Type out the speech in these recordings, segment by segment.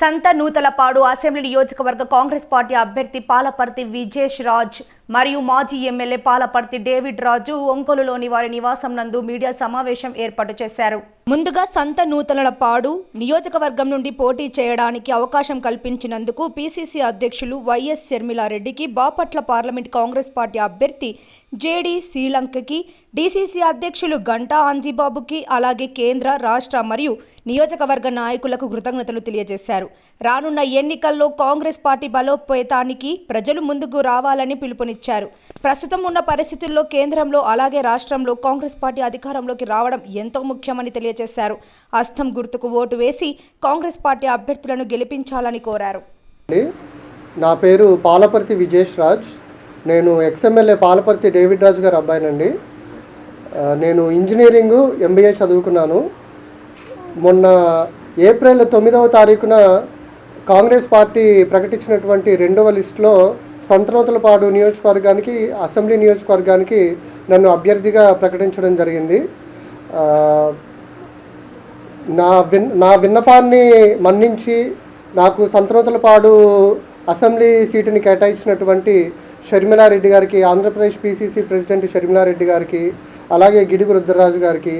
సంత నూతలపాడు అసెంబ్లీ నియోజకవర్గ కాంగ్రెస్ పార్టీ అభ్యర్థి పాలపర్తి విజేష్ రాజ్. మరియు మాజీ ఎమ్మెల్యే పాలపర్తి డేవిడ్ రాజు ఒంకొలులోని వారి నివాసం నందు మీడియా సమావేశం ఏర్పాటు చేశారు. ముందుగా సంత నూతనల పాడు నియోజకవర్గం నుండి పోటీ చేయడానికి అవకాశం కల్పించినందుకు పీసీసీ అధ్యక్షులు వైఎస్ శర్మిలారెడ్డికి బాపట్ల పార్లమెంట్ కాంగ్రెస్ పార్టీ అభ్యర్థి జేడి శ్రీలంకకి డీసీసీ అధ్యక్షులు గంటా ఆంజీబాబుకి అలాగే కేంద్ర రాష్ట్ర మరియు నియోజకవర్గ నాయకులకు కృతజ్ఞతలు తెలియజేశారు. రానున్న ఎన్నికల్లో కాంగ్రెస్ పార్టీ బలోపేతానికి ప్రజలు ముందుకు రావాలని పిలుపుని ఇచ్చారు ప్రస్తుతం ఉన్న పరిస్థితుల్లో కేంద్రంలో అలాగే రాష్ట్రంలో కాంగ్రెస్ పార్టీ అధికారంలోకి రావడం ఎంతో ముఖ్యమని తెలియజేశారు. అస్తం గుర్తుకు ఓటు వేసి కాంగ్రెస్ పార్టీ అభ్యర్థులను గెలిపించాలని కోరారు. నా పేరు పాలపర్తి విజేష్ రాజ్. నేను ఎక్స్ఎమ్మెల్యే పాలపర్తి డేవిడ్ రాజు గారు అబ్బాయినండి. నేను ఇంజనీరింగ్ ఎంబీఏ చదువుకున్నాను. మొన్న ఏప్రిల్ తొమ్మిదవ తారీఖున కాంగ్రెస్ పార్టీ ప్రకటించినటువంటి రెండవ లిస్టులో సంతనోతలపాడు నియోజకవర్గానికి అసెంబ్లీ నియోజకవర్గానికి నన్ను అభ్యర్థిగా ప్రకటించడం జరిగింది. నా విన్ నా విన్నపాన్ని మన్నించి నాకు సంతనోతలపాడు అసెంబ్లీ సీటుని కేటాయించినటువంటి షర్మిలారెడ్డి గారికి ఆంధ్రప్రదేశ్ పీసీసీ ప్రెసిడెంట్ షర్మిలారెడ్డి గారికి అలాగే గిడుగు రుద్రరాజు గారికి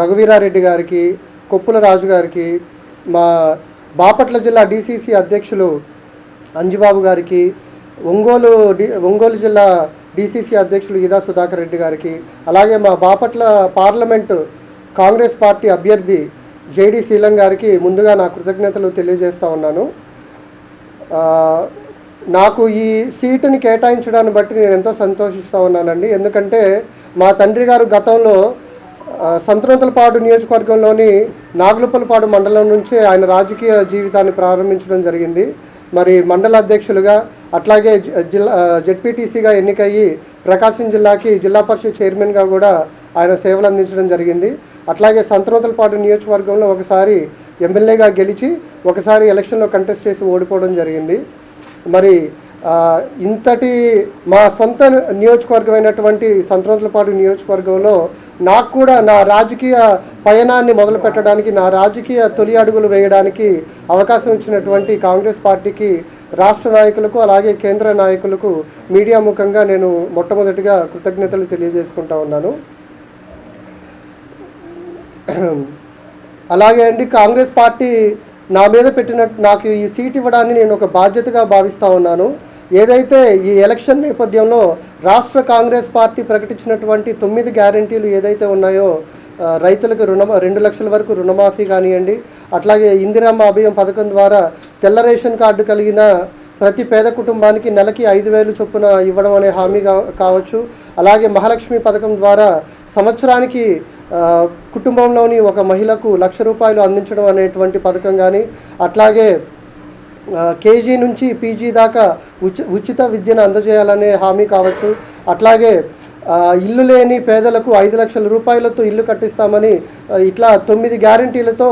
రఘువీరారెడ్డి గారికి కొప్పుల రాజు గారికి మా బాపట్ల జిల్లా డీసీసీ అధ్యక్షులు అంజిబాబు గారికి ఒంగోలు ఒంగోలు జిల్లా డీసీసీ అధ్యక్షులు ఈదా సుధాకర్ రెడ్డి గారికి అలాగే మా బాపట్ల పార్లమెంటు కాంగ్రెస్ పార్టీ అభ్యర్థి జేడి శీలం గారికి ముందుగా నా కృతజ్ఞతలు తెలియజేస్తూ ఉన్నాను. నాకు ఈ సీటుని కేటాయించడాన్ని బట్టి నేను ఎంతో సంతోషిస్తూ ఉన్నానండి. ఎందుకంటే మా తండ్రి గారు గతంలో ఆ, నియోజకవర్గంలోని నాగులపల్లిపాడు మండలం నుంచి ఆయన రాజకీయ జీవితాన్ని ప్రారంభించడం జరిగింది. మరి మండల అధ్యక్షులుగా అట్లాగే జిల్లా జెడ్పీటీసీగా ఎన్నికయ్యి ప్రకాశం జిల్లాకి జిల్లా పరిషత్ చైర్మన్గా కూడా ఆయన సేవలు అందించడం జరిగింది. అట్లాగే సంతనోతలపాటు నియోజకవర్గంలో ఒకసారి ఎమ్మెల్యేగా గెలిచి ఒకసారి ఎలక్షన్లో కంటెస్ట్ చేసి ఓడిపోవడం జరిగింది. మరి ఇంతటి మా సొంత నియోజకవర్గమైనటువంటి సంతనోతలపాడు నియోజకవర్గంలో నాకు కూడా నా రాజకీయ పయనాన్ని మొదలు పెట్టడానికి నా రాజకీయ తొలి అడుగులు వేయడానికి అవకాశం ఇచ్చినటువంటి కాంగ్రెస్ పార్టీకి రాష్ట్ర నాయకులకు అలాగే కేంద్ర నాయకులకు మీడియా ముఖంగా నేను మొట్టమొదటిగా కృతజ్ఞతలు తెలియజేసుకుంటా ఉన్నాను. అలాగే అండి కాంగ్రెస్ పార్టీ నా మీద పెట్టిన నాకు ఈ సీట్ ఇవ్వడాన్ని నేను ఒక బాధ్యతగా భావిస్తూ ఉన్నాను. ఏదైతే ఈ ఎలక్షన్ నేపథ్యంలో రాష్ట్ర కాంగ్రెస్ పార్టీ ప్రకటించినటువంటి తొమ్మిది గ్యారంటీలు ఏదైతే ఉన్నాయో రైతులకు రుణ రెండు లక్షల వరకు రుణమాఫీ కానివ్వండి అట్లాగే ఇందిరమ్మ అభయం పథకం ద్వారా తెల్ల రేషన్ కార్డు కలిగిన ప్రతి పేద కుటుంబానికి నెలకి ఐదు వేలు చొప్పున ఇవ్వడం అనే హామీ కావచ్చు. అలాగే మహాలక్ష్మి పథకం ద్వారా సంవత్సరానికి కుటుంబంలోని ఒక మహిళకు లక్ష రూపాయలు అందించడం అనేటువంటి పథకం కానీ అట్లాగే కేజీ నుంచి పీజీ దాకా ఉచి ఉచిత విద్యను అందజేయాలనే హామీ కావచ్చు. అట్లాగే ఇల్లు లేని పేదలకు ఐదు లక్షల రూపాయలతో ఇల్లు కట్టిస్తామని ఇట్లా తొమ్మిది గ్యారంటీలతో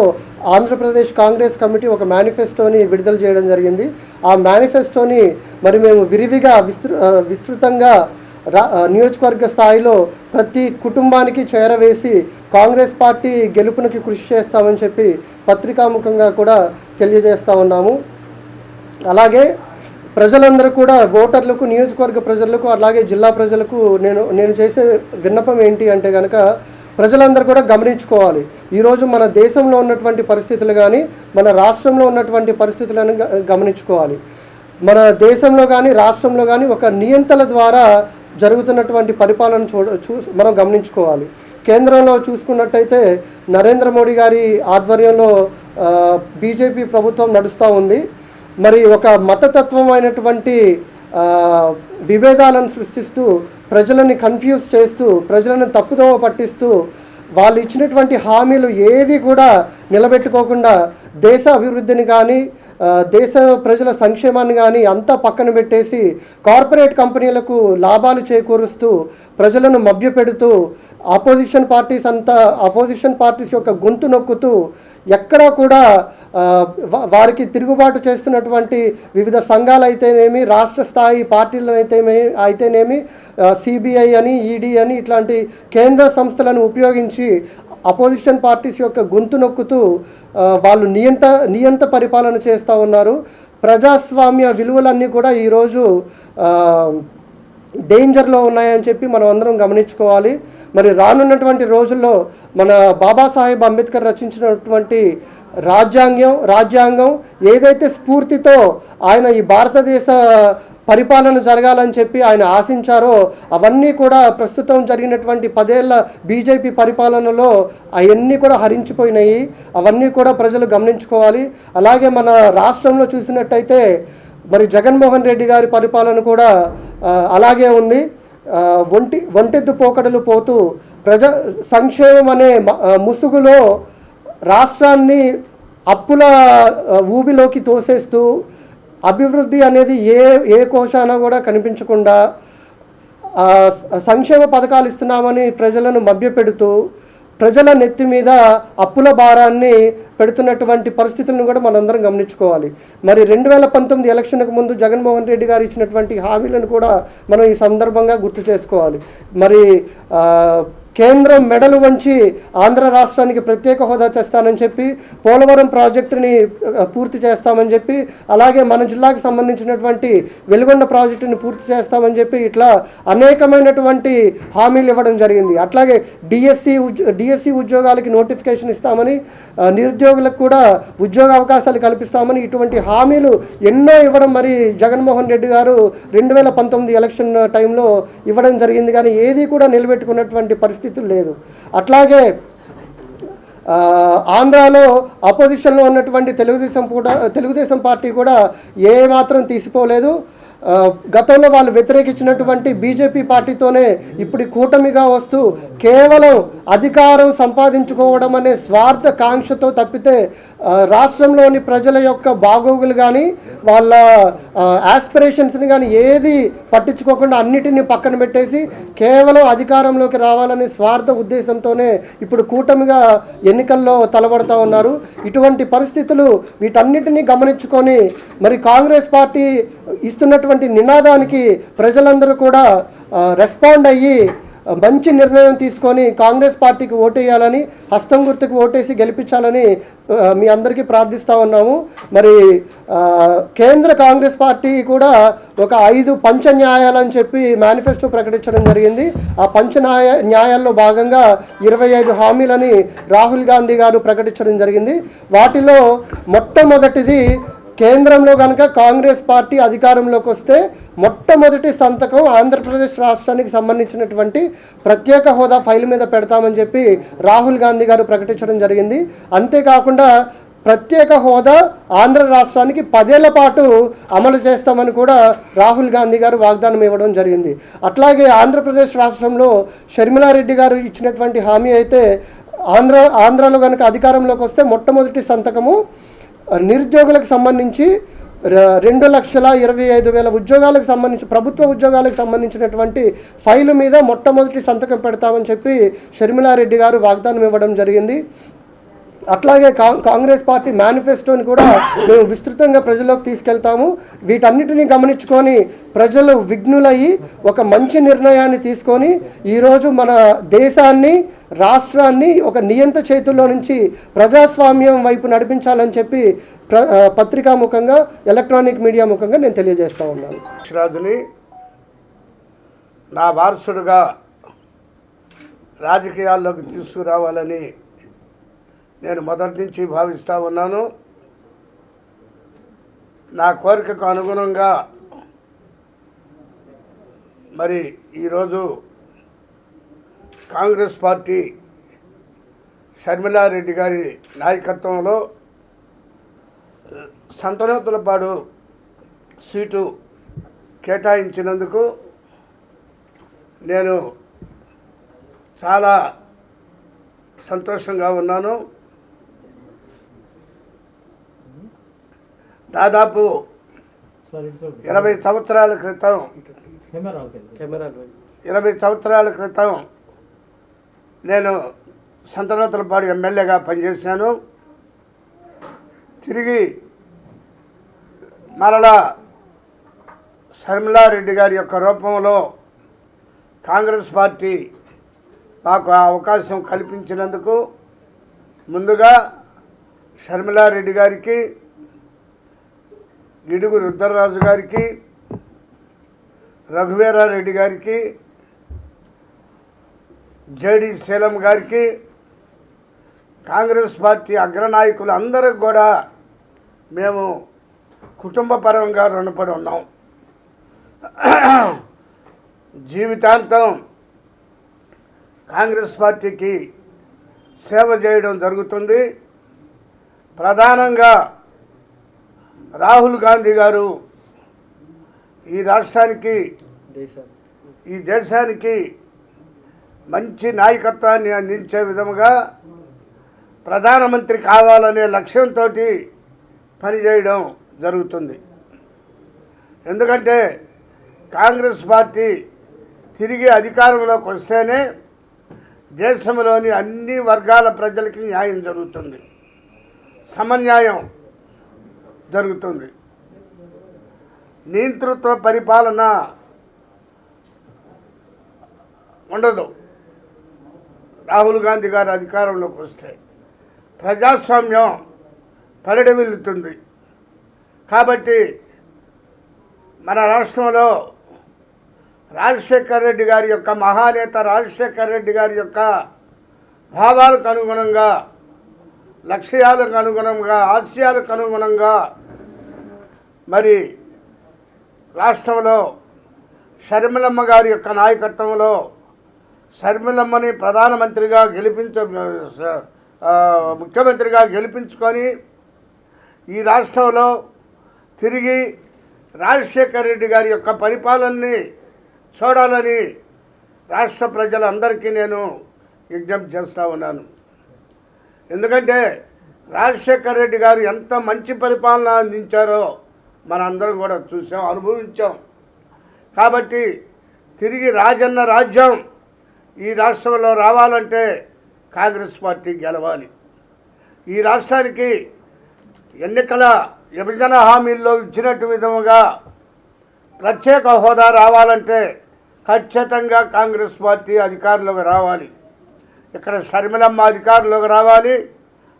ఆంధ్రప్రదేశ్ కాంగ్రెస్ కమిటీ ఒక మేనిఫెస్టోని విడుదల చేయడం జరిగింది. ఆ మేనిఫెస్టోని మరి మేము విరివిగా విస్తృ విస్తృతంగా నియోజకవర్గ స్థాయిలో ప్రతి కుటుంబానికి చేరవేసి కాంగ్రెస్ పార్టీ గెలుపునికి కృషి చేస్తామని చెప్పి పత్రికాముఖంగా కూడా తెలియజేస్తా ఉన్నాము. అలాగే ప్రజలందరూ కూడా ఓటర్లకు నియోజకవర్గ ప్రజలకు అలాగే జిల్లా ప్రజలకు నేను నేను చేసే విన్నపం ఏంటి అంటే కనుక ప్రజలందరూ కూడా గమనించుకోవాలి. ఈరోజు మన దేశంలో ఉన్నటువంటి పరిస్థితులు కానీ మన రాష్ట్రంలో ఉన్నటువంటి పరిస్థితులను గమనించుకోవాలి. మన దేశంలో కానీ రాష్ట్రంలో కానీ ఒక నియంత్రణ ద్వారా జరుగుతున్నటువంటి పరిపాలన చూడ చూ మనం గమనించుకోవాలి. కేంద్రంలో చూసుకున్నట్టయితే నరేంద్ర మోడీ గారి ఆధ్వర్యంలో బీజేపీ ప్రభుత్వం నడుస్తూ ఉంది. మరి ఒక మతతత్వమైనటువంటి అయినటువంటి విభేదాలను సృష్టిస్తూ ప్రజలని కన్ఫ్యూజ్ చేస్తూ ప్రజలను తప్పుదోవ పట్టిస్తూ వాళ్ళు ఇచ్చినటువంటి హామీలు ఏది కూడా నిలబెట్టుకోకుండా దేశ అభివృద్ధిని కానీ దేశ ప్రజల సంక్షేమాన్ని కానీ అంతా పక్కన పెట్టేసి కార్పొరేట్ కంపెనీలకు లాభాలు చేకూరుస్తూ ప్రజలను మభ్యపెడుతూ ఆపోజిషన్ పార్టీస్ అంతా ఆపోజిషన్ పార్టీస్ యొక్క గొంతు నొక్కుతూ ఎక్కడా కూడా వారికి తిరుగుబాటు చేస్తున్నటువంటి వివిధ సంఘాలు అయితేనేమి రాష్ట్ర స్థాయి పార్టీలను అయితేనే అయితేనేమి సిబిఐ అని ఈడీ అని ఇట్లాంటి కేంద్ర సంస్థలను ఉపయోగించి అపోజిషన్ పార్టీస్ యొక్క గొంతు నొక్కుతూ వాళ్ళు నియంత నియంత పరిపాలన చేస్తూ ఉన్నారు. ప్రజాస్వామ్య విలువలన్నీ కూడా ఈరోజు డేంజర్లో ఉన్నాయని చెప్పి మనం అందరం గమనించుకోవాలి. మరి రానున్నటువంటి రోజుల్లో మన బాబాసాహెబ్ అంబేద్కర్ రచించినటువంటి రాజ్యాంగం రాజ్యాంగం ఏదైతే స్ఫూర్తితో ఆయన ఈ భారతదేశ పరిపాలన జరగాలని చెప్పి ఆయన ఆశించారో అవన్నీ కూడా ప్రస్తుతం జరిగినటువంటి పదేళ్ళ బీజేపీ పరిపాలనలో అవన్నీ కూడా హరించిపోయినాయి. అవన్నీ కూడా ప్రజలు గమనించుకోవాలి. అలాగే మన రాష్ట్రంలో చూసినట్టయితే మరి జగన్మోహన్ రెడ్డి గారి పరిపాలన కూడా అలాగే ఉంది. ఒంటి ఒంటెద్దు పోకడలు పోతూ ప్రజా సంక్షేమం అనే ముసుగులో రాష్ట్రాన్ని అప్పుల ఊబిలోకి తోసేస్తూ అభివృద్ధి అనేది ఏ ఏ కోశాన కూడా కనిపించకుండా సంక్షేమ పథకాలు ఇస్తున్నామని ప్రజలను మభ్యపెడుతూ ప్రజల నెత్తి మీద అప్పుల భారాన్ని పెడుతున్నటువంటి పరిస్థితులను కూడా మనందరం గమనించుకోవాలి. మరి రెండు వేల పంతొమ్మిది ఎలక్షన్కు ముందు జగన్మోహన్ రెడ్డి గారు ఇచ్చినటువంటి హామీలను కూడా మనం ఈ సందర్భంగా గుర్తు చేసుకోవాలి. మరి కేంద్రం మెడలు వంచి ఆంధ్ర రాష్ట్రానికి ప్రత్యేక హోదా తెస్తానని చెప్పి పోలవరం ప్రాజెక్టుని పూర్తి చేస్తామని చెప్పి అలాగే మన జిల్లాకు సంబంధించినటువంటి వెలుగొండ ప్రాజెక్టుని పూర్తి చేస్తామని చెప్పి ఇట్లా అనేకమైనటువంటి హామీలు ఇవ్వడం జరిగింది. అట్లాగే డిఎస్సి డిఎస్సి ఉద్యోగాలకి నోటిఫికేషన్ ఇస్తామని నిరుద్యోగులకు కూడా ఉద్యోగ అవకాశాలు కల్పిస్తామని ఇటువంటి హామీలు ఎన్నో ఇవ్వడం మరి జగన్మోహన్ రెడ్డి గారు రెండు వేల పంతొమ్మిది ఎలక్షన్ టైంలో ఇవ్వడం జరిగింది. కానీ ఏది కూడా నిలబెట్టుకున్నటువంటి పరిస్థితి పరిస్థితులు లేదు. అట్లాగే ఆంధ్రాలో అపోజిషన్లో ఉన్నటువంటి తెలుగుదేశం కూడా తెలుగుదేశం పార్టీ కూడా ఏ మాత్రం తీసిపోలేదు. గతంలో వాళ్ళు వ్యతిరేకించినటువంటి బీజేపీ పార్టీతోనే ఇప్పుడు కూటమిగా వస్తూ కేవలం అధికారం సంపాదించుకోవడం అనే స్వార్థ కాంక్షతో తప్పితే రాష్ట్రంలోని ప్రజల యొక్క బాగోగులు కానీ వాళ్ళ ఆస్పిరేషన్స్ని కానీ ఏది పట్టించుకోకుండా అన్నిటిని పక్కన పెట్టేసి కేవలం అధికారంలోకి రావాలనే స్వార్థ ఉద్దేశంతోనే ఇప్పుడు కూటమిగా ఎన్నికల్లో తలబడతా ఉన్నారు. ఇటువంటి పరిస్థితులు వీటన్నిటిని గమనించుకొని మరి కాంగ్రెస్ పార్టీ ఇస్తున్నటువంటి నినాదానికి ప్రజలందరూ కూడా రెస్పాండ్ అయ్యి మంచి నిర్ణయం తీసుకొని కాంగ్రెస్ పార్టీకి ఓటేయాలని హస్తం గుర్తుకు ఓటేసి గెలిపించాలని మీ అందరికీ ప్రార్థిస్తా ఉన్నాము. మరి కేంద్ర కాంగ్రెస్ పార్టీ కూడా ఒక ఐదు పంచ న్యాయాలని చెప్పి మేనిఫెస్టో ప్రకటించడం జరిగింది. ఆ పంచ న్యాయ న్యాయాల్లో భాగంగా ఇరవై ఐదు హామీలని రాహుల్ గాంధీ గారు ప్రకటించడం జరిగింది. వాటిలో మొట్టమొదటిది కేంద్రంలో కనుక కాంగ్రెస్ పార్టీ అధికారంలోకి వస్తే మొట్టమొదటి సంతకం ఆంధ్రప్రదేశ్ రాష్ట్రానికి సంబంధించినటువంటి ప్రత్యేక హోదా ఫైల్ మీద పెడతామని చెప్పి రాహుల్ గాంధీ గారు ప్రకటించడం జరిగింది. అంతేకాకుండా ప్రత్యేక హోదా ఆంధ్ర రాష్ట్రానికి పదేళ్ళ పాటు అమలు చేస్తామని కూడా రాహుల్ గాంధీ గారు వాగ్దానం ఇవ్వడం జరిగింది. అట్లాగే ఆంధ్రప్రదేశ్ రాష్ట్రంలో షర్మిలారెడ్డి గారు ఇచ్చినటువంటి హామీ అయితే ఆంధ్ర ఆంధ్రాలో కనుక అధికారంలోకి వస్తే మొట్టమొదటి సంతకము నిరుద్యోగులకు సంబంధించి రెండు లక్షల ఇరవై ఐదు వేల ఉద్యోగాలకు సంబంధించి ప్రభుత్వ ఉద్యోగాలకు సంబంధించినటువంటి ఫైలు మీద మొట్టమొదటి సంతకం పెడతామని చెప్పి షర్మిలారెడ్డి గారు వాగ్దానం ఇవ్వడం జరిగింది. అట్లాగే కాంగ్రెస్ పార్టీ మేనిఫెస్టోని కూడా మేము విస్తృతంగా ప్రజల్లోకి తీసుకెళ్తాము. వీటన్నిటిని గమనించుకొని ప్రజలు విఘ్నులయ్యి ఒక మంచి నిర్ణయాన్ని తీసుకొని ఈరోజు మన దేశాన్ని రాష్ట్రాన్ని ఒక నియంత చేతుల్లో నుంచి ప్రజాస్వామ్యం వైపు నడిపించాలని చెప్పి పత్రికా ముఖంగా ఎలక్ట్రానిక్ మీడియా ముఖంగా నేను తెలియజేస్తా ఉన్నాను. రాజుని నా వారసుడుగా రాజకీయాల్లోకి తీసుకురావాలని నేను మొదటి నుంచి భావిస్తూ ఉన్నాను. నా కోరికకు అనుగుణంగా మరి ఈరోజు కాంగ్రెస్ పార్టీ షర్మిలారెడ్డి గారి నాయకత్వంలో సంతనోతులపాడు సీటు కేటాయించినందుకు నేను చాలా సంతోషంగా ఉన్నాను. దాదాపు ఇరవై సంవత్సరాల క్రితం ఇరవై సంవత్సరాల క్రితం నేను సంతనోతులపాడు ఎమ్మెల్యేగా పనిచేశాను. తిరిగి మరలా శర్మిలారెడ్డి గారి యొక్క రూపంలో కాంగ్రెస్ పార్టీ మాకు ఆ అవకాశం కల్పించినందుకు ముందుగా షర్మిలారెడ్డి గారికి గిడుగు రుద్రరాజు గారికి రఘువీరారెడ్డి గారికి జేడి శీలం గారికి కాంగ్రెస్ పార్టీ అగ్రనాయకులు అందరికి కూడా మేము కుటుంబపరంగా రుణపడి ఉన్నాం. జీవితాంతం కాంగ్రెస్ పార్టీకి సేవ చేయడం జరుగుతుంది. ప్రధానంగా రాహుల్ గాంధీ గారు ఈ రాష్ట్రానికి ఈ దేశానికి మంచి నాయకత్వాన్ని అందించే విధముగా ప్రధానమంత్రి కావాలనే లక్ష్యంతో పనిచేయడం జరుగుతుంది. ఎందుకంటే కాంగ్రెస్ పార్టీ తిరిగి అధికారంలోకి వస్తేనే దేశంలోని అన్ని వర్గాల ప్రజలకి న్యాయం జరుగుతుంది. సమన్యాయం జరుగుతుంది. నియంతృత్వ పరిపాలన ఉండదు. రాహుల్ గాంధీ గారు అధికారంలోకి వస్తే ప్రజాస్వామ్యం పరిడవిల్లుతుంది కాబట్టి మన రాష్ట్రంలో రాజశేఖర్ రెడ్డి గారి యొక్క మహానేత రాజశేఖర్ రెడ్డి గారి యొక్క భావాలకు అనుగుణంగా లక్ష్యాలకు అనుగుణంగా ఆశయాలకు అనుగుణంగా మరి రాష్ట్రంలో షర్మిలమ్మ గారి యొక్క నాయకత్వంలో షర్మిలమ్మని ప్రధానమంత్రిగా గెలిపించ ముఖ్యమంత్రిగా గెలిపించుకొని ఈ రాష్ట్రంలో తిరిగి రాజశేఖర్ రెడ్డి గారి యొక్క పరిపాలనని చూడాలని రాష్ట్ర ప్రజలందరికీ నేను విజ్ఞప్తి చేస్తూ ఉన్నాను. ఎందుకంటే రాజశేఖర్ రెడ్డి గారు ఎంత మంచి పరిపాలన అందించారో మనందరం కూడా చూసాం అనుభవించాం. కాబట్టి తిరిగి రాజన్న రాజ్యం ఈ రాష్ట్రంలో రావాలంటే కాంగ్రెస్ పార్టీ గెలవాలి. ఈ రాష్ట్రానికి ఎన్నికల విభజన హామీల్లో ఇచ్చినట్టు విధముగా ప్రత్యేక హోదా రావాలంటే ఖచ్చితంగా కాంగ్రెస్ పార్టీ అధికారంలోకి రావాలి. ఇక్కడ షర్మిలమ్మ అధికారంలోకి రావాలి.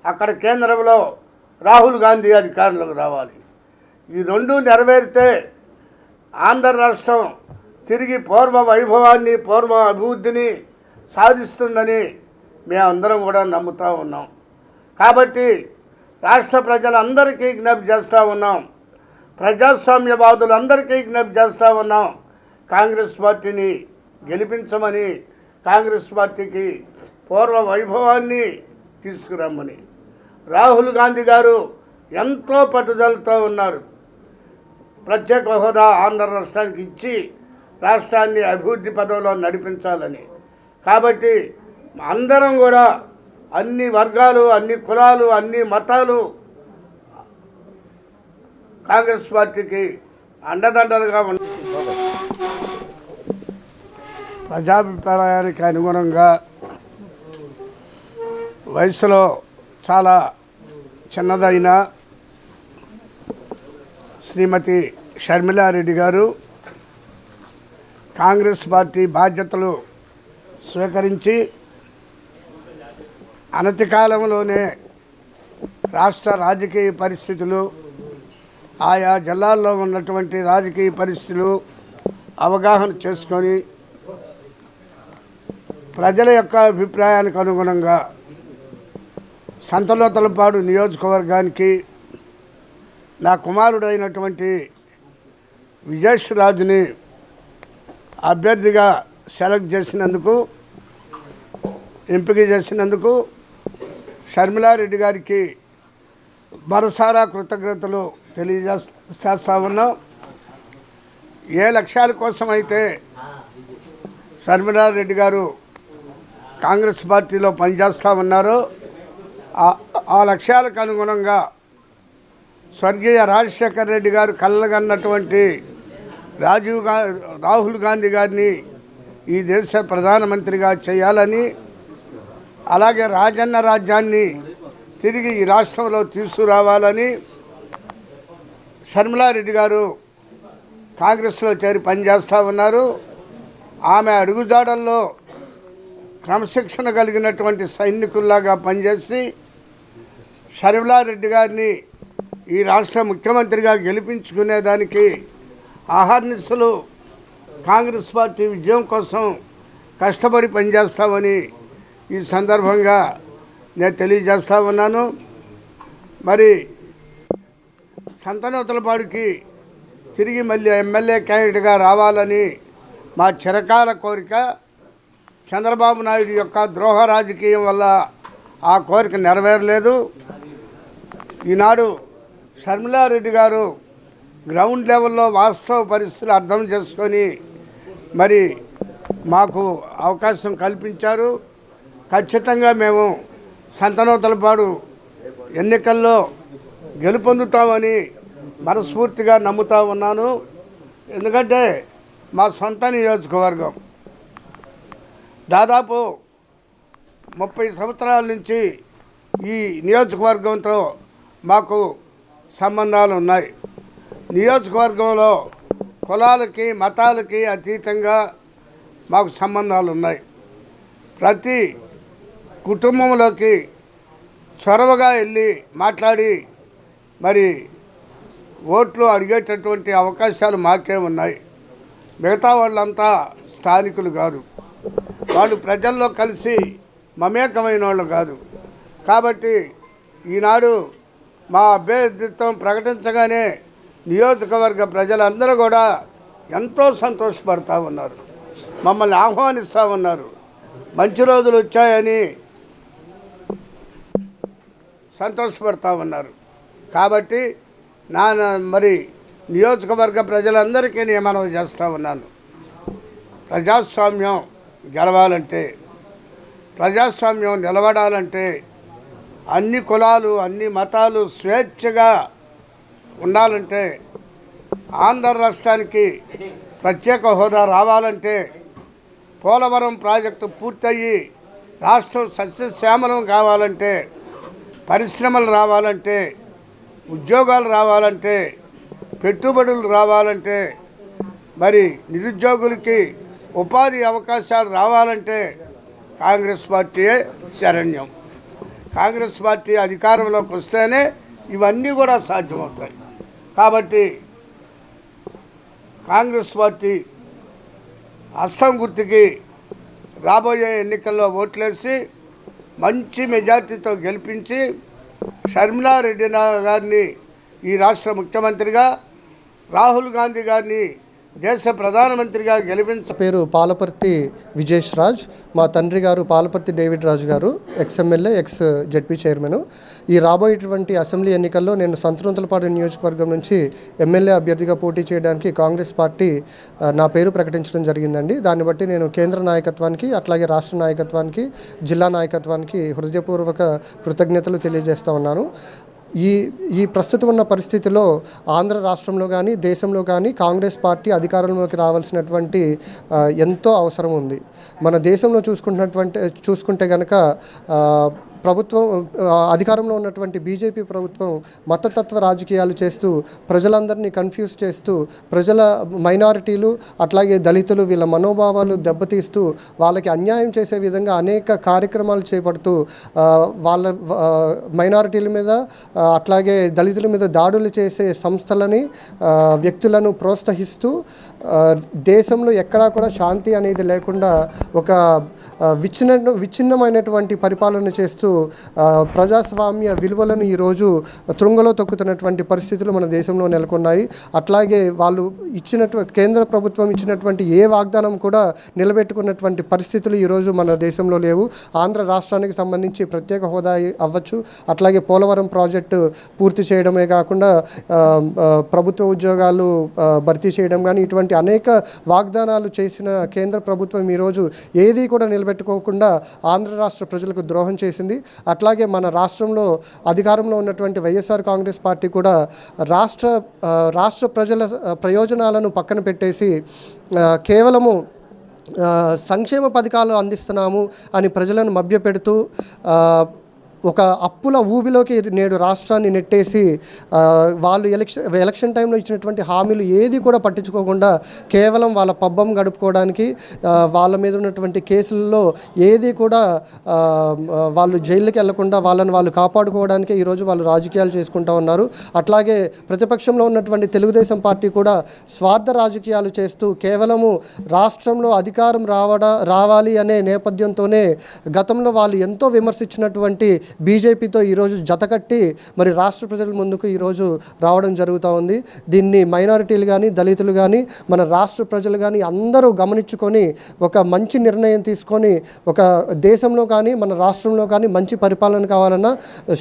అక్కడ కేంద్రంలో రాహుల్ గాంధీ అధికారంలోకి రావాలి. ఈ రెండు నెరవేరితే ఆంధ్ర రాష్ట్రం తిరిగి పూర్వ వైభవాన్ని పూర్వ అభివృద్ధిని సాధిస్తుందని మేమందరం కూడా నమ్ముతూ ఉన్నాం. కాబట్టి రాష్ట్ర ప్రజలందరికీ విజ్ఞప్తి చేస్తూ ఉన్నాం. ప్రజాస్వామ్యవాదులందరికీ విజ్ఞప్తి చేస్తూ ఉన్నాం. కాంగ్రెస్ పార్టీని గెలిపించమని కాంగ్రెస్ పార్టీకి పూర్వ వైభవాన్ని తీసుకురమ్మని. రాహుల్ గాంధీ గారు ఎంతో పట్టుదలతో ఉన్నారు. ప్రత్యేక హోదా ఆంధ్ర రాష్ట్రానికి ఇచ్చి రాష్ట్రాన్ని అభివృద్ధి పదంలో నడిపించాలని. కాబట్టి అందరం కూడా అన్ని వర్గాలు అన్ని కులాలు అన్ని మతాలు కాంగ్రెస్ పార్టీకి అండదండలుగా ఉన్న ప్రజాభిప్రాయానికి అనుగుణంగా వయసులో చాలా చిన్నదైన శ్రీమతి షర్మిలారెడ్డి గారు కాంగ్రెస్ పార్టీ బాధ్యతలు స్వీకరించి అనతి కాలంలోనే రాష్ట్ర రాజకీయ పరిస్థితులు ఆయా జిల్లాల్లో ఉన్నటువంటి రాజకీయ పరిస్థితులు అవగాహన చేసుకొని ప్రజల యొక్క అభిప్రాయానికి అనుగుణంగా సంతలోతలపాడు నియోజకవర్గానికి నా కుమారుడైనటువంటి విజేష్ రాజుని అభ్యర్థిగా సెలెక్ట్ చేసినందుకు ఎంపిక చేసినందుకు షర్మిలారెడ్డి గారికి మనసారా కృతజ్ఞతలు తెలియజేస్తా ఉన్నాం. ఏ లక్ష్యాల కోసం అయితే షర్మిలారెడ్డి గారు కాంగ్రెస్ పార్టీలో పనిచేస్తూ ఉన్నారో ఆ- ఆ లక్ష్యాలకు అనుగుణంగా స్వర్గీయ రాజశేఖర్ రెడ్డి గారు కళ్ళగన్నటువంటి రాజీవ్గా రాహుల్ గాంధీ గారిని ఈ దేశ ప్రధానమంత్రిగా చేయాలని అలాగే రాజన్న రాజ్యాన్ని తిరిగి ఈ రాష్ట్రంలో తీసుకురావాలని షర్మిలారెడ్డి గారు కాంగ్రెస్లో చేరి పనిచేస్తూ ఉన్నారు. ఆమె అడుగుజాడల్లో క్రమశిక్షణ కలిగినటువంటి సైనికుల్లాగా పనిచేసి షర్మిలారెడ్డి గారిని ఈ రాష్ట్ర ముఖ్యమంత్రిగా గెలిపించుకునేదానికి ఆహర్నిశలు కాంగ్రెస్ పార్టీ విజయం కోసం కష్టపడి పనిచేస్తామని ఈ సందర్భంగా నేను తెలియజేస్తా ఉన్నాను. మరి సంతనోతలపాడుకి తిరిగి మళ్ళీ ఎమ్మెల్యే క్యాండిడేట్గా రావాలని మా చిరకాల కోరిక. చంద్రబాబు నాయుడు యొక్క ద్రోహ రాజకీయం వల్ల ఆ కోరిక నెరవేరలేదు. ఈనాడు షర్మిలారెడ్డి గారు గ్రౌండ్ లెవెల్లో వాస్తవ పరిస్థితులు అర్థం చేసుకొని మరి మాకు అవకాశం కల్పించారు. ఖచ్చితంగా మేము సంతనోతలపాడు ఎన్నికల్లో గెలుపొందుతామని మనస్ఫూర్తిగా నమ్ముతా ఉన్నాను. ఎందుకంటే మా సొంత నియోజకవర్గం. దాదాపు ముప్పై సంవత్సరాల నుంచి ఈ నియోజకవర్గంతో మాకు సంబంధాలు ఉన్నాయి. నియోజకవర్గంలో కులాలకి మతాలకి అతీతంగా మాకు సంబంధాలు ఉన్నాయి. ప్రతి కుటుంబంలోకి చొరవగా వెళ్ళి మాట్లాడి మరి ఓట్లు అడిగేటటువంటి అవకాశాలు మాకే ఉన్నాయి. మిగతా వాళ్ళంతా స్థానికులు కాదు. వాళ్ళు ప్రజల్లో కలిసి మమేకమైన వాళ్ళు కాదు. కాబట్టి ఈనాడు మా అభ్యర్థిత్వం ప్రకటించగానే నియోజకవర్గ ప్రజలందరూ కూడా ఎంతో సంతోషపడతా ఉన్నారు. మమ్మల్ని ఆహ్వానిస్తూ ఉన్నారు. మంచి రోజులు వచ్చాయని సంతోషపడతా ఉన్నారు. కాబట్టి నా మరి నియోజకవర్గ ప్రజలందరికీ నేను మనవి చేస్తూ ఉన్నాను. ప్రజాస్వామ్యం గెలవాలంటే ప్రజాస్వామ్యం నిలబడాలంటే అన్ని కులాలు అన్ని మతాలు స్వేచ్ఛగా ఉండాలంటే ఆంధ్ర రాష్ట్రానికి ప్రత్యేక హోదా రావాలంటే పోలవరం ప్రాజెక్టు పూర్తయ్యి రాష్ట్రం సస్యశ్యామలం కావాలంటే పరిశ్రమలు రావాలంటే ఉద్యోగాలు రావాలంటే పెట్టుబడులు రావాలంటే మరి నిరుద్యోగులకి ఉపాధి అవకాశాలు రావాలంటే కాంగ్రెస్ పార్టీయే శరణ్యం. కాంగ్రెస్ పార్టీ అధికారంలోకి వస్తేనే ఇవన్నీ కూడా సాధ్యమవుతాయి. కాబట్టి కాంగ్రెస్ పార్టీ అస్సాం గుర్తుకి రాబోయే ఎన్నికల్లో ఓట్లేసి మంచి మెజార్టీతో గెలిపించి షర్మిలారెడ్డి గారిని ఈ రాష్ట్ర ముఖ్యమంత్రిగా రాహుల్ గాంధీ గారిని దేశ ప్రధానమంత్రిగా గెలిపించ పేరు పాలపర్తి విజేష్ రాజ్. మా తండ్రి గారు పాలపర్తి డేవిడ్ రాజు గారు ex MLA ex ZP chairman. ఈ రాబోయేటువంటి అసెంబ్లీ ఎన్నికల్లో నేను సంతనూతలపాడు నియోజకవర్గం నుంచి ఎమ్మెల్యే అభ్యర్థిగా పోటీ చేయడానికి కాంగ్రెస్ పార్టీ నా పేరు ప్రకటించడం జరిగిందండి. దాన్ని బట్టి నేను కేంద్ర నాయకత్వానికి అట్లాగే రాష్ట్ర నాయకత్వానికి జిల్లా నాయకత్వానికి హృదయపూర్వక కృతజ్ఞతలు తెలియజేస్తా ఉన్నాను. ఈ ఈ ప్రస్తుతం ఉన్న పరిస్థితిలో ఆంధ్ర రాష్ట్రంలో కానీ దేశంలో కానీ కాంగ్రెస్ పార్టీ అధికారంలోకి రావాల్సినటువంటి ఎంతో అవసరం ఉంది. మన దేశంలో చూసుకుంటున్నటువంటి చూసుకుంటే కనుక ప్రభుత్వం అధికారంలో ఉన్నటువంటి బీజేపీ ప్రభుత్వం మతతత్వ రాజకీయాలు చేస్తూ ప్రజలందరినీ కన్ఫ్యూజ్ చేస్తూ ప్రజల మైనారిటీలు అట్లాగే దళితులు వీళ్ళ మనోభావాలు దెబ్బతీస్తూ వాళ్ళకి అన్యాయం చేసే విధంగా అనేక కార్యక్రమాలు చేపడుతూ వాళ్ళ మైనారిటీల మీద అట్లాగే దళితుల మీద దాడులు చేసే సంస్థలని వ్యక్తులను ప్రోత్సహిస్తూ దేశంలో ఎక్కడా కూడా శాంతి అనేది లేకుండా ఒక విచ్ఛిన్న విచ్ఛిన్నమైనటువంటి పరిపాలన చేస్తూ ప్రజాస్వామ్య విలువలను ఈరోజు తృంగలో తొక్కుతున్నటువంటి పరిస్థితులు మన దేశంలో నెలకొన్నాయి. అట్లాగే వాళ్ళు ఇచ్చినటువంటి కేంద్ర ప్రభుత్వం ఇచ్చినటువంటి ఏ వాగ్దానం కూడా నిలబెట్టుకున్నటువంటి పరిస్థితులు ఈరోజు మన దేశంలో లేవు. ఆంధ్ర రాష్ట్రానికి సంబంధించి ప్రత్యేక హోదా అవ్వచ్చు. అట్లాగే పోలవరం ప్రాజెక్టు పూర్తి చేయడమే కాకుండా ప్రభుత్వ ఉద్యోగాలు భర్తీ చేయడం కానీ ఇటువంటి అనేక వాగ్దానాలు చేసిన కేంద్ర ప్రభుత్వం ఈరోజు ఏది కూడా నిలబెట్టుకోకుండా ఆంధ్ర రాష్ట్ర ప్రజలకు ద్రోహం చేసింది. అట్లాగే మన రాష్ట్రంలో అధికారంలో ఉన్నటువంటి వైఎస్ఆర్ కాంగ్రెస్ పార్టీ కూడా రాష్ట్ర రాష్ట్ర ప్రజల ప్రయోజనాలను పక్కన పెట్టేసి కేవలము సంక్షేమ పథకాలు అందిస్తున్నాము అని ప్రజలను మభ్యపెడుతూ ఒక అప్పుల ఊబిలోకి నేడు రాష్ట్రాన్ని నెట్టేసి వాళ్ళు ఎలక్షన్ ఎలక్షన్ టైంలో ఇచ్చినటువంటి హామీలు ఏది కూడా పట్టించుకోకుండా కేవలం వాళ్ళ పబ్బం గడుపుకోవడానికి వాళ్ళ మీద ఉన్నటువంటి కేసుల్లో ఏది కూడా వాళ్ళు జైలుకి వెళ్ళకుండా వాళ్ళని వాళ్ళు కాపాడుకోవడానికి ఈరోజు వాళ్ళు రాజకీయాలు చేసుకుంటా ఉన్నారు. అట్లాగే ప్రతిపక్షంలో ఉన్నటువంటి తెలుగుదేశం పార్టీ కూడా స్వార్థ రాజకీయాలు చేస్తూ కేవలము రాష్ట్రంలో అధికారం రావడా రావాలి అనే నేపథ్యంతోనే గతంలో వాళ్ళు ఎంతో విమర్శించినటువంటి బీజేపీతో ఈరోజు జతకట్టి మరి రాష్ట్ర ప్రజల ముందుకు ఈరోజు రావడం జరుగుతూ ఉంది. దీన్ని మైనారిటీలు కానీ దళితులు కానీ మన రాష్ట్ర ప్రజలు కానీ అందరూ గమనించుకొని ఒక మంచి నిర్ణయం తీసుకొని ఒక దేశంలో కానీ మన రాష్ట్రంలో కానీ మంచి పరిపాలన కావాలన్నా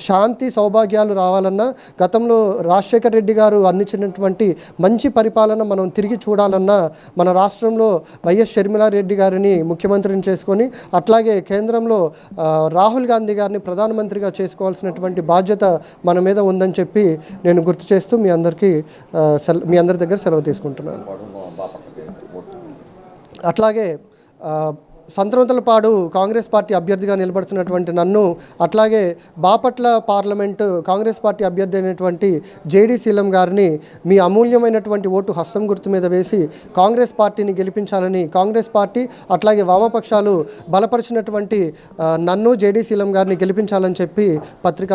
శాంతి సౌభాగ్యాలు రావాలన్నా గతంలో రాజశేఖర్ రెడ్డి గారు అందించినటువంటి మంచి పరిపాలన మనం తిరిగి చూడాలన్నా మన రాష్ట్రంలో వైఎస్ షర్మిలారెడ్డి గారిని ముఖ్యమంత్రిని చేసుకొని అట్లాగే కేంద్రంలో రాహుల్ గాంధీ గారిని ప్రధానమంత్రిగా చేసుకోవాల్సినటువంటి బాధ్యత మన మీద ఉందని చెప్పి నేను గుర్తు చేస్తూ మీ అందరికీ మీ అందరి దగ్గర సెలవు తీసుకుంటున్నాను. అట్లాగే సంతనూతలపాడు కాంగ్రెస్ పార్టీ అభ్యర్థిగా నిలబడుతున్నటువంటి నన్ను అట్లాగే బాపట్ల పార్లమెంటు కాంగ్రెస్ పార్టీ అభ్యర్థి అయినటువంటి జేడీ శీలం గారిని మీ అమూల్యమైనటువంటి ఓటు హస్తం గుర్తు మీద వేసి కాంగ్రెస్ పార్టీని గెలిపించాలని కాంగ్రెస్ పార్టీ అట్లాగే వామపక్షాలు బలపరిచినటువంటి నన్ను జేడీ శీలం గారిని గెలిపించాలని చెప్పి పత్రికా